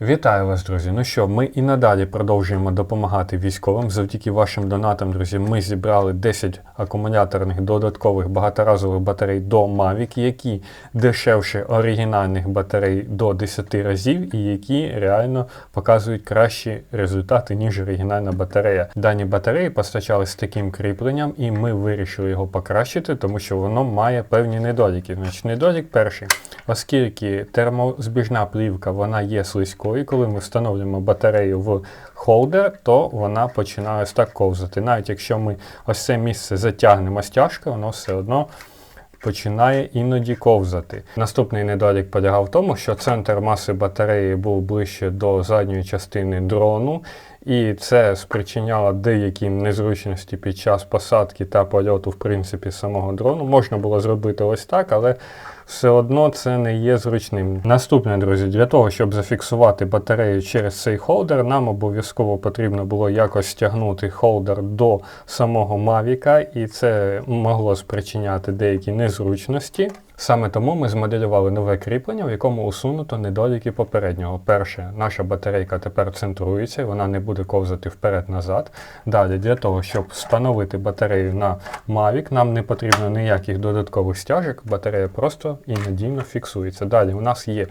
Вітаю вас, друзі. Ну що, ми і надалі продовжуємо допомагати військовим. Завдяки вашим донатам, друзі, ми зібрали 10 акумуляторних додаткових багаторазових батарей до Mavic, які дешевше оригінальних батарей до 10 разів і які реально показують кращі результати, ніж оригінальна батарея. Дані батареї постачались з таким кріпленням, і ми вирішили його покращити, тому що воно має певні недоліки. Значить, недолік перший, оскільки термозбіжна плівка вона є слизькою, коли ми встановлюємо батарею в холдер, то вона починає ось так ковзати. Навіть якщо ми ось це місце затягнемо стяжка, воно все одно. Починає іноді ковзати. Наступний недолік полягав в тому, що центр маси батареї був ближче до задньої частини дрону, і це спричиняло деякі незручності під час посадки та польоту, в принципі, самого дрону. Можна було зробити ось так, але все одно це не є зручним. Наступне, друзі, для того, щоб зафіксувати батарею через цей холдер, нам обов'язково потрібно було якось стягнути холдер до самого Мавіка, і це могло спричиняти деякі незручності. Саме тому ми змоделювали нове кріплення, в якому усунуто недоліки попереднього. Перше, наша батарейка тепер центрується, вона не буде ковзати вперед-назад. Далі, для того, щоб встановити батарею на Mavic, нам не потрібно ніяких додаткових стяжок, батарея просто і надійно фіксується. Далі у нас є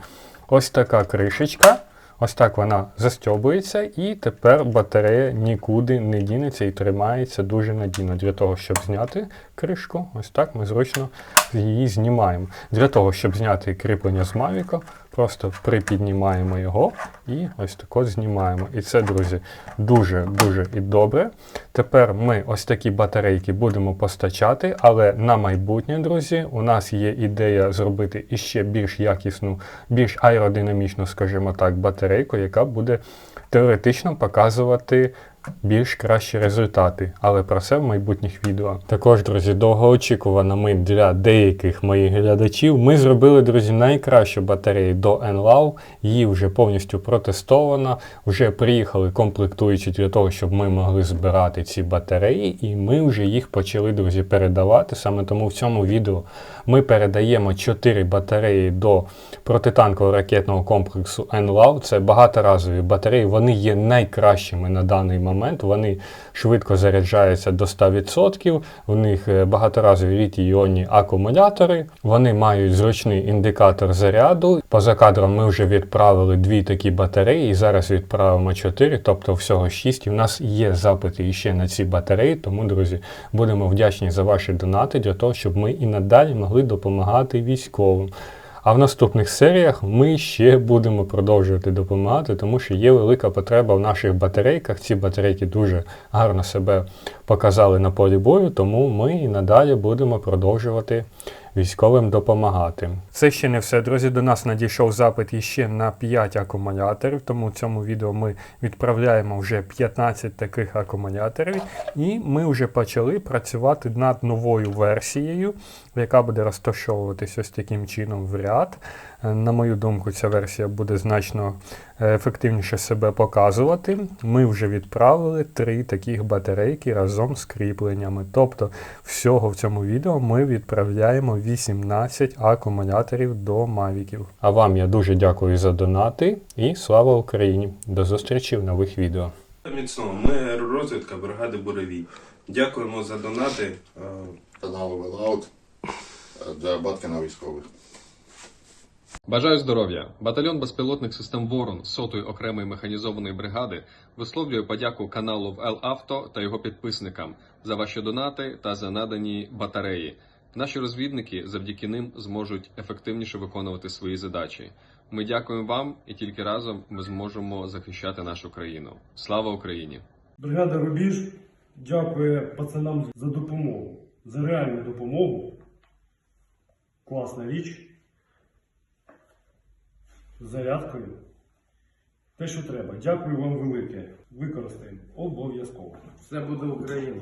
ось така кришечка. Ось так вона застьобується, і тепер батарея нікуди не дінеться і тримається дуже надійно. Для того, щоб зняти кришку, ось так ми зручно її знімаємо. Для того, щоб зняти кріплення з Mavic, просто припіднімаємо його і ось так знімаємо. І це, друзі, дуже-дуже і добре. Тепер ми ось такі батарейки будемо постачати, але на майбутнє, друзі, у нас є ідея зробити іще більш якісну, більш аеродинамічну, скажімо так, батарейку, яка буде теоретично показувати більш кращі результати, але про це в майбутніх відео. Також, друзі, довгоочікувано ми для деяких моїх глядачів. Ми зробили, друзі, найкращу батарею до NLAW. Її вже повністю протестовано. Вже приїхали комплектуючі для того, щоб ми могли збирати ці батареї, і ми вже їх почали, друзі, передавати. Саме тому в цьому відео ми передаємо 4 батареї до протитанкового ракетного комплексу NLAW. Це багаторазові батареї. Вони є найкращими на даний момент. Вони швидко заряджаються до 100%. В них е, багаторазові літій-іонні акумулятори. Вони мають зручний індикатор заряду. Поза кадром ми вже відправили дві такі батареї, і зараз відправимо 4, тобто всього 6. І в нас є запити іще на ці батареї. Тому, друзі, будемо вдячні за ваші донати для того, щоб ми і надалі могли допомагати військовим. А в наступних серіях ми ще будемо продовжувати допомагати, тому що є велика потреба в наших батарейках. Ці батарейки дуже гарно себе показали на полі бою, тому ми і надалі будемо продовжувати військовим допомагати. Це ще не все, друзі. До нас надійшов запит іще на 5 акумуляторів, тому в цьому відео ми відправляємо вже 15 таких акумуляторів, і ми вже почали працювати над новою версією, яка буде розташовуватись ось таким чином в ряд. Е, На мою думку, ця версія буде значно е, ефективніше себе показувати. Ми вже відправили три таких батарейки разом з кріпленнями. Тобто, всього в цьому відео ми відправляємо 18 акумуляторів до мавіків. А вам я дуже дякую за донати і слава Україні! До зустрічі в нових відео. Міцного, ми розвідка бригади Буревій. Дякуємо за донати. Е, каналу Велаут для Баткина військових. Бажаю здоров'я! Батальйон безпілотних систем Ворон сотої окремої механізованої бригади висловлює подяку каналу в Авто та його підписникам за ваші донати та за надані батареї. Наші розвідники завдяки ним зможуть ефективніше виконувати свої задачі. Ми дякуємо вам, і тільки разом ми зможемо захищати нашу країну. Слава Україні! Бригада Рубіж дякує пацанам за допомогу, за реальну допомогу. Класна річ. З зарядкою. Те, що треба. Дякую вам велике. Використаємо. Обов'язково. Все буде Україна.